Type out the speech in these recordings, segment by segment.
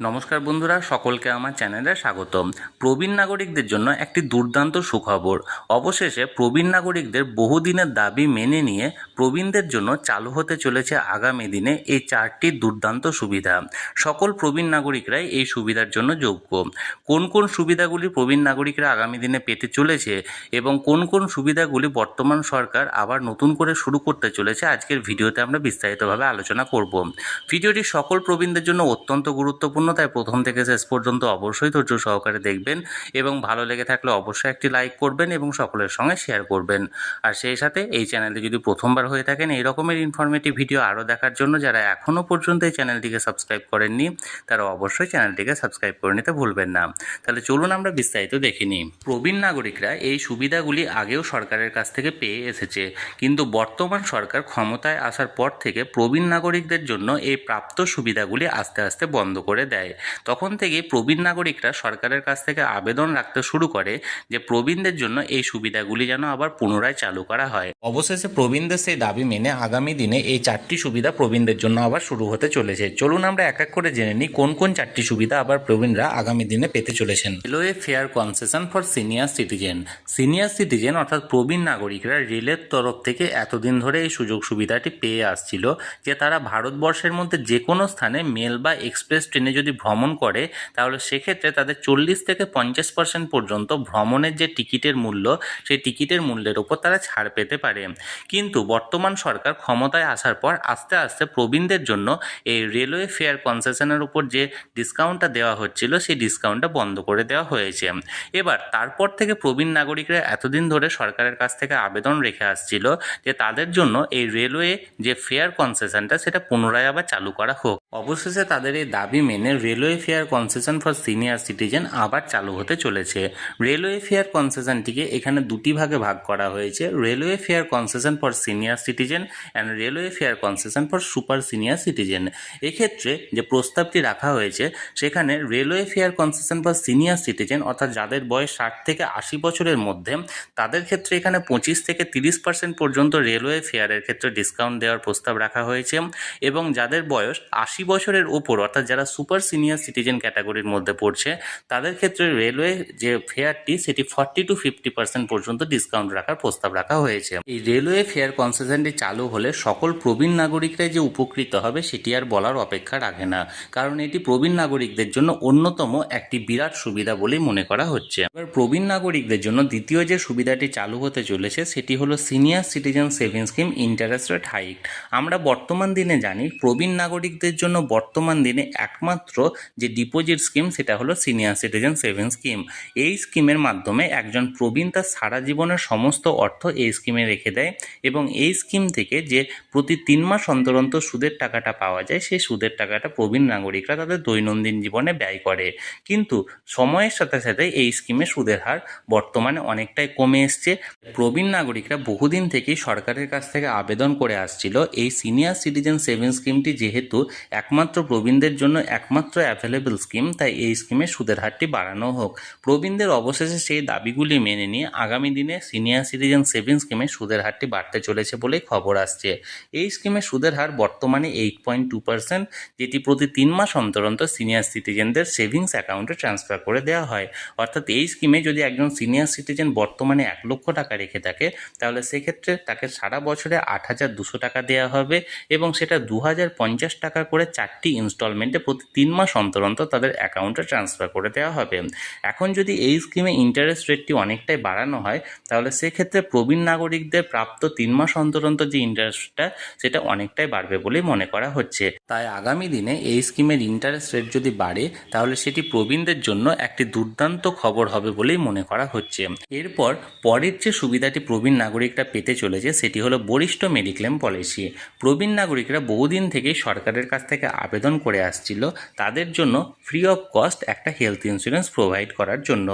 নমস্কার বন্ধুরা, সকলকে আমার চ্যানেলে স্বাগতম। প্রবীণ নাগরিকদের জন্য একটি দুর্দান্ত সুখবর। অবশেষে প্রবীণ নাগরিকদের বহুদিনের দাবি মেনে নিয়ে প্রবীণদের জন্য চালু হতে চলেছে আগামী দিনে এই চারটি দুর্দান্ত সুবিধা। সকল প্রবীণ নাগরিকরাই এই সুবিধার জন্য যোগ্য। কোন কোন সুবিধাগুলি প্রবীণ নাগরিকরা আগামী দিনে পেতে চলেছে এবং কোন কোন সুবিধাগুলি বর্তমান সরকার আবার নতুন করে শুরু করতে চলেছে আজকের ভিডিওতে আমরা বিস্তারিতভাবে আলোচনা করব। ভিডিওটি সকল প্রবীণদের জন্য অত্যন্ত গুরুত্বপূর্ণ তাই প্রথম থেকে শেষ পর্যন্ত অবশ্যই ধৈর্য সহকারে দেখবেন এবং ভালো লেগে থাকলে অবশ্যই একটি লাইক করবেন এবং সকলের সঙ্গে শেয়ার করবেন। আর সেই সাথে এই চ্যানেলে যদি প্রথমবার হয়ে থাকেন, এই রকমের ইনফরমেটিভ ভিডিও আরও দেখার জন্য যারা এখনও পর্যন্ত এই চ্যানেলটিকে সাবস্ক্রাইব করেননি, তারা অবশ্যই চ্যানেলটিকে সাবস্ক্রাইব করে নিতে ভুলবেন না। তাহলে চলুন আমরা বিস্তারিত দেখে নিই। প্রবীণ নাগরিকরা এই সুবিধাগুলি আগেও সরকারের কাছ থেকে পেয়ে এসেছে, কিন্তু বর্তমান সরকার ক্ষমতায় আসার পর থেকে প্রবীণ নাগরিকদের জন্য এই প্রাপ্ত সুবিধাগুলি আস্তে আস্তে বন্ধ করে দেয়। তখন থেকে প্রবীণ নাগরিকরা সরকারের কাছ থেকে আবেদন রাখতে শুরু করে যে প্রবীণদের জন্য এই সুবিধাগুলি যেন আবার পুনরায় চালু করা হয়। অবশেষে প্রবীণদের সেই দাবি মেনে আগামী দিনে এই চারটি সুবিধা প্রবীণদের জন্য আবার শুরু হতে চলেছে। চলুন আমরা এক এক করে জেনে নিই কোন কোন চারটি সুবিধা আবার প্রবীণরা আগামী দিনে পেতে চলেছেন। Railway fare concession for senior citizen. Senior citizen অর্থাৎ প্রবীণ নাগরিকরা রেলের তরফ থেকে এতদিন ধরে এই সুযোগ সুবিধাটি পেয়ে আসছিল যে তারা ভারতবর্ষের মধ্যে যে কোনো স্থানে মেল বা এক্সপ্রেস ট্রেনে যদি ভ্রমণ করে, তাহলে সেক্ষেত্রে তাদের চল্লিশ থেকে পঞ্চাশ পার্সেন্ট পর্যন্ত ভ্রমণের যে টিকিটের মূল্য, সেই টিকিটের মূল্যের ওপর তারা ছাড় পেতে পারে। কিন্তু বর্তমান সরকার ক্ষমতায় আসার পর আস্তে আস্তে প্রবীণদের জন্য এই রেলওয়ে ফেয়ার কনসেশনের উপর যে ডিসকাউন্টটা দেওয়া হচ্ছিল, সেই ডিসকাউন্টটা বন্ধ করে দেওয়া হয়েছে। এবার তারপর থেকে প্রবীণ নাগরিকরা এতদিন ধরে সরকারের কাছ থেকে আবেদন রেখে আসছিল যে তাদের জন্য এই রেলওয়ে যে ফেয়ার কনসেশনটা, সেটা পুনরায় আবার চালু করা হোক। অবশেষে তাদের এই দাবি মেনে railway fare concession for senior citizen আবার চালু হতে চলেছে। রেলওয়ে ফেয়ার কনসেশনটিকে এখানে দুটি ভাগে ভাগ করা হয়েছে, railway fare concession for senior citizen and railway fare concession for super senior citizen. এক্ষেত্রে যে প্রস্তাবটি রাখা হয়েছে, সেখানে railway fare concession for senior citizen অর্থাৎ যাদের বয়স ষাট থেকে আশি বছরের মধ্যে, তাদের ক্ষেত্রে এখানে পঁচিশ থেকে তিরিশ পার্সেন্ট পর্যন্ত রেলওয়ে ফেয়ারের ক্ষেত্রে ডিসকাউন্ট দেওয়ার প্রস্তাব রাখা হয়েছে এবং যাদের বয়স আশি বছরের ওপর অর্থাৎ যারা সুপার সিনিয়র সিটিজেন ক্যাটাগরির মধ্যে পড়ছে, তাদের ক্ষেত্রে রেলওয়ে যে ফেয়ারটি সেটি ফর্টি টু ফিফটি পার্সেন্ট পর্যন্ত ডিসকাউন্ট রাখার প্রস্তাব রাখা হয়েছে। এই রেলওয়ে ফেয়ার কনসেশনটি চালু হলে সকল প্রবীণ নাগরিকরাই যে উপকৃত হবে, সেটি আর বলার অপেক্ষা রাখে না। কারণ এটি প্রবীণ নাগরিকদের জন্য অন্যতম একটি বিরাট সুবিধা বলেই মনে করা হচ্ছে। এবার প্রবীণ নাগরিকদের জন্য দ্বিতীয় যে সুবিধাটি চালু হতে চলেছে, সেটি হলো senior citizen savings scheme interest rate hike আমরা বর্তমান দিনে জানি, প্রবীণ নাগরিকদের জন্য বর্তমান দিনে একমাত্র যে ডিপোজিট স্কিম সেটা হলো সিনিয়র সিটিজেন সেভিংস স্কিম এই স্কিমের মাধ্যমে একজন প্রবীণ তার সারা জীবনের সমস্ত অর্থ এই স্কিমে রেখে দেয় এবং এই স্কিম থেকে যে প্রতি তিন মাস অন্তর অন্তর সুদের টাকাটা পাওয়া যায়, সেই সুদের টাকাটা প্রবীণ নাগরিকরা তাদের দৈনন্দিন জীবনে ব্যয় করে। কিন্তু সময়ের সাথে সাথে এই স্কিমে সুদের হার বর্তমানে অনেকটাই কমে এসছে। প্রবীণ নাগরিকরা বহুদিন থেকেই সরকারের কাছ থেকে আবেদন করে আসছিল, এই সিনিয়র সিটিজেন সেভিংস স্কিমটি যেহেতু একমাত্র প্রবীণদের জন্য একমাত্র অ্যাভেলেবল স্কিম তাই এই স্কিমে সুদের হারটি বাড়ানো হোক। প্রবীণদের অবশেষে সেই দাবিগুলি মেনে নিয়ে আগামী দিনে সিনিয়র সিটিজেন সেভিংস স্কিমে সুদের হারটি বাড়তে চলেছে বলেই খবর আসছে। এই স্কিমে সুদের হার বর্তমানে এইট পয়েন্ট টু পার্সেন্ট যেটি প্রতি তিন মাস অন্তর অন্তর সিনিয়র সিটিজেনদের সেভিংস অ্যাকাউন্টে ট্রান্সফার করে দেওয়া হয়। অর্থাৎ এই স্কিমে যদি একজন সিনিয়র সিটিজেন বর্তমানে এক লক্ষ টাকা রেখে থাকে, তাহলে সেক্ষেত্রে তাকে সারা বছরে আট হাজার দুশো টাকা দেওয়া হবে এবং সেটা দু হাজার পঞ্চাশ টাকা করে চারটি ইনস্টলমেন্টে প্রতি তিন মাস অন্তর অন্তর তাদের অ্যাকাউন্টে ট্রান্সফার করে দেওয়া হবে। এখন যদি এই স্কিমে ইন্টারেস্ট রেটটি অনেকটাই বাড়ানো হয়, তাহলে সেক্ষেত্রে প্রবীণ নাগরিকদের প্রাপ্ত তিন মাস অন্তর অন্তর যে ইন্টারেস্টটা সেটা অনেকটাই বাড়বে বলেই মনে করা হচ্ছে। তাই আগামী দিনে এই স্কিমের ইন্টারেস্ট রেট যদি বাড়ে, তাহলে সেটি প্রবীণদের জন্য একটি দুর্দান্ত খবর হবে বলেই মনে করা হচ্ছে। এরপর পরের যে সুবিধাটি প্রবীণ নাগরিকরা পেতে চলেছে, সেটি হলো বরিষ্ঠ মেডিক্লেম পলিসি প্রবীণ নাগরিকরা বহুদিন থেকেই সরকারের কাছ থেকে আবেদন করে আসছিল, তাদের জন্য ফ্রি অফ কস্ট একটা হেলথ ইন্স্যুরেন্স প্রোভাইড করার জন্য।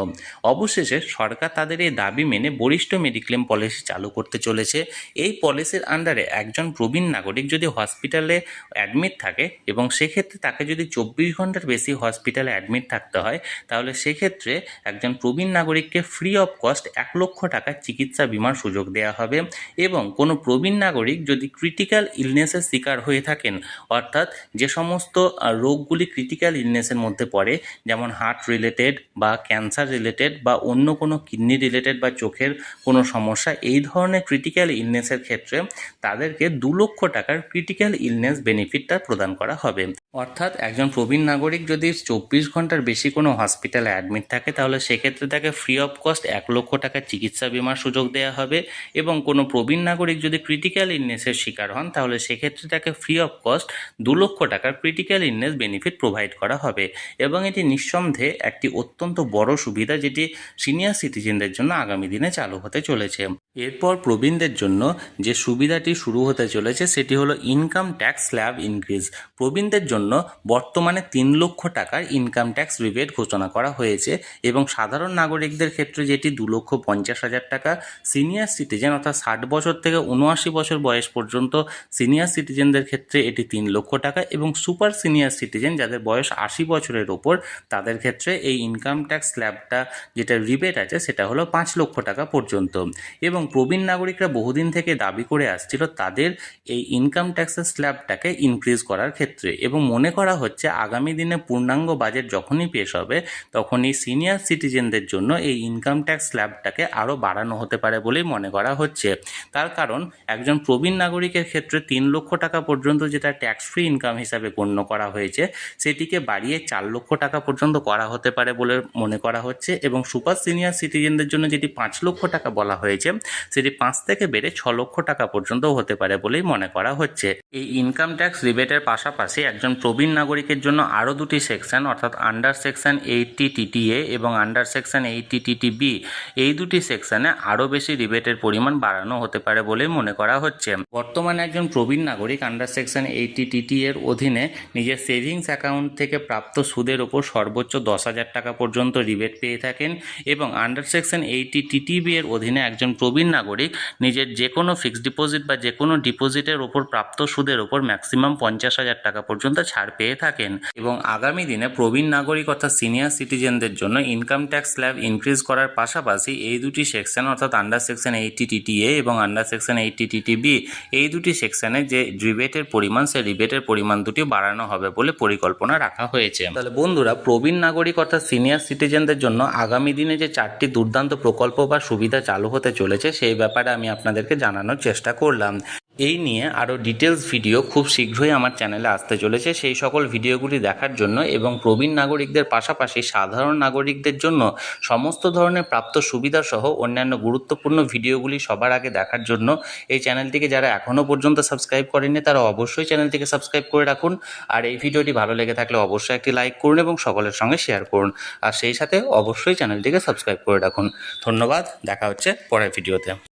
অবশেষে সরকার তাদের এই দাবি মেনে বরিষ্ঠ মেডিক্লেম পলিসি চালু করতে চলেছে। এই পলিসির আন্ডারে একজন প্রবীণ নাগরিক যদি হসপিটালে অ্যাডমিট থাকে এবং সেক্ষেত্রে তাকে যদি চব্বিশ ঘণ্টার বেশি হসপিটালে অ্যাডমিট থাকতে হয়, তাহলে সেক্ষেত্রে একজন প্রবীণ নাগরিককে ফ্রি অফ কস্ট এক লক্ষ টাকার চিকিৎসা বিমার সুযোগ দেওয়া হবে এবং কোনো প্রবীণ নাগরিক যদি ক্রিটিক্যাল ইলনেসের শিকার হয়ে থাকেন, অর্থাৎ যে সমস্ত রোগগুলি ক্রিটিক্যাল ইলনেসের মধ্যে পড়ে, যেমন হার্ট রিলেটেড বা ক্যান্সার রিলেটেড বা অন্য কোনো কিডনি রিলেটেড বা চোখের কোনো সমস্যা, এই ধরনের ক্রিটিক্যাল ইলনেসের ক্ষেত্রে তাদেরকে দু লক্ষ টাকার ক্রিটিক্যাল ইলনেস বেনিফিটটা প্রদান করা হবে। অর্থাৎ একজন প্রবীণ নাগরিক যদি চব্বিশ ঘণ্টার বেশি কোনো হসপিটালে অ্যাডমিট থাকে, তাহলে সেক্ষেত্রে তাকে ফ্রি অফ কস্ট এক লক্ষ টাকার চিকিৎসা বিমার সুযোগ দেওয়া হবে এবং কোনো প্রবীণ নাগরিক যদি ক্রিটিক্যাল ইলনেসের শিকার হন, তাহলে সেক্ষেত্রে তাকে ফ্রি অফ কস্ট দু লক্ষ টাকার ক্রিটিক্যাল ইলনেস বেনিফিট প্রোভাইড করা হবে। এবং এটি নিঃসন্দেহে একটি অত্যন্ত বড় সুবিধা যেটি সিনিয়র সিটিজেনদের জন্য আগামী দিনে চালু হতে চলেছে। এরপর প্রবীণদের জন্য যে সুবিধাটি শুরু হতে চলেছে, সেটি হলো ইনকাম ট্যাক্স স্ল্যাব ইনক্রিজ প্রবীণদের জন্য বর্তমানে তিন লক্ষ টাকার ইনকাম ট্যাক্স রিবেট ঘোষণা করা হয়েছে এবং সাধারণ নাগরিকদের ক্ষেত্রে যেটি দু লক্ষ পঞ্চাশ হাজার টাকা সিনিয়র সিটিজেন অর্থাৎ ষাট বছর থেকে উনআশি বছর বয়স পর্যন্ত সিনিয়র সিটিজেনদের ক্ষেত্রে এটি তিন লক্ষ টাকা এবং সুপার সিনিয়র সিটিজেন যাদের বয়স আশি বছরের ওপর, তাদের ক্ষেত্রে এই ইনকাম ট্যাক্স স্ল্যাবটা যেটা রিবেট আছে সেটা হলো পাঁচ লক্ষ টাকা পর্যন্ত। এবং প্রবীণ নাগরিকরা বহুদিন থেকে দাবি করে আসছিল তাদের এই ইনকাম ট্যাক্সের স্ল্যাবটাকে ইনক্রিজ করার ক্ষেত্রে এবং মনে করা হচ্ছে আগামী দিনে পূর্ণাঙ্গ বাজেট যখনই পেশ হবে, তখনই সিনিয়র সিটিজেনদের জন্য এই ইনকাম ট্যাক্স স্ল্যাবটাকে আরও বাড়ানো হতে পারে বলেই মনে করা হচ্ছে। তার কারণ, একজন প্রবীণ নাগরিকের ক্ষেত্রে তিন লক্ষ টাকা পর্যন্ত যেটা ট্যাক্স ফ্রি ইনকাম হিসাবে গণ্য করা হয়েছে, সেটিকে বাড়িয়ে চার লক্ষ টাকা পর্যন্ত করা হতে পারে বলে মনে করা হচ্ছে এবং সুপার সিনিয়র সিটিজেনদের জন্য যেটি পাঁচ লক্ষ টাকা বলা হয়েছে, সেটি পাঁচ থেকে বেড়ে ছ লক্ষ টাকা পর্যন্ত হতে পারে বলেই মনে করা হচ্ছে। এই ইনকাম ট্যাক্স রিবেটের পাশাপাশি একজন প্রবীণ নাগরিকের জন্য আরও দুটি সেকশন, অর্থাৎ আন্ডার সেকশন এইটটি টিটিএ এবং আন্ডার সেকশন এইটটি টিটিবি এই দুটি সেকশনে আরও বেশি রিবেটের পরিমাণ বাড়ানো হতে পারে বলে মনে করা হচ্ছে। বর্তমানে একজন প্রবীণ নাগরিক আন্ডার সেকশন এইটটি টিটি এর অধীনে নিজের সেভিংস অ্যাকাউন্ট থেকে প্রাপ্ত সুদের ওপর সর্বোচ্চ দশ হাজার টাকা পর্যন্ত রিবেট পেয়ে থাকেন এবং আন্ডার সেকশন এইটটি টিটিবি এর অধীনে একজন প্রবীণ নাগরিক নিজের যে কোনো ফিক্সড ডিপোজিট বা যে কোনো ডিপোজিটের ওপর প্রাপ্ত সুদের ওপর ম্যাক্সিমাম পঞ্চাশ হাজার টাকা পর্যন্ত ছাড় পেয়ে থাকেন এবং আগামী দিনে প্রবীণ নাগরিক অর্থাৎ সিনিয়র সিটিজেনদের জন্য ইনকাম ট্যাক্স স্ল্যাব ইনক্রিজ করার পাশাপাশি এই দুটি সেকশন অর্থাৎ আন্ডার সেকশন এইটটি টিটিএ এবং আন্ডার সেকশন এইটটি টিটিবি এই দুটি সেকশনে যে রিবেটের পরিমাণ, সেই রিবেটের পরিমাণ দুটি বাড়ানো হবে বলে পরিকল্পনা রাখা হয়েছে। তাহলে বন্ধুরা, প্রবীণ নাগরিক অর্থাৎ সিনিয়র সিটিজেনদের জন্য আগামী দিনে যে চারটি দুর্দান্ত প্রকল্প বা সুবিধা চালু হতে চলেছে, সেই ব্যাপারে আমি আপনাদেরকে জানানোর চেষ্টা করলাম। এই নিয়ে আরও ডিটেলস ভিডিও খুব শীঘ্রই আমার চ্যানেলে আসতে চলেছে। সেই সকল ভিডিওগুলি দেখার জন্য এবং প্রবীণ নাগরিকদের পাশাপাশি সাধারণ নাগরিকদের জন্য সমস্ত ধরনের প্রাপ্ত সুবিধা সহ অন্যান্য গুরুত্বপূর্ণ ভিডিওগুলি সবার আগে দেখার জন্য এই চ্যানেলটিকে যারা এখনও পর্যন্ত সাবস্ক্রাইব করেননি, তারা অবশ্যই চ্যানেলটিকে সাবস্ক্রাইব করে রাখুন। আর এই ভিডিওটি ভালো লেগে থাকলে অবশ্যই একটি লাইক করুন এবং সকলের সঙ্গে শেয়ার করুন। আর সেই সাথে অবশ্যই চ্যানেলটিকে সাবস্ক্রাইব করে রাখুন। ধন্যবাদ, দেখা হচ্ছে পরের ভিডিওতে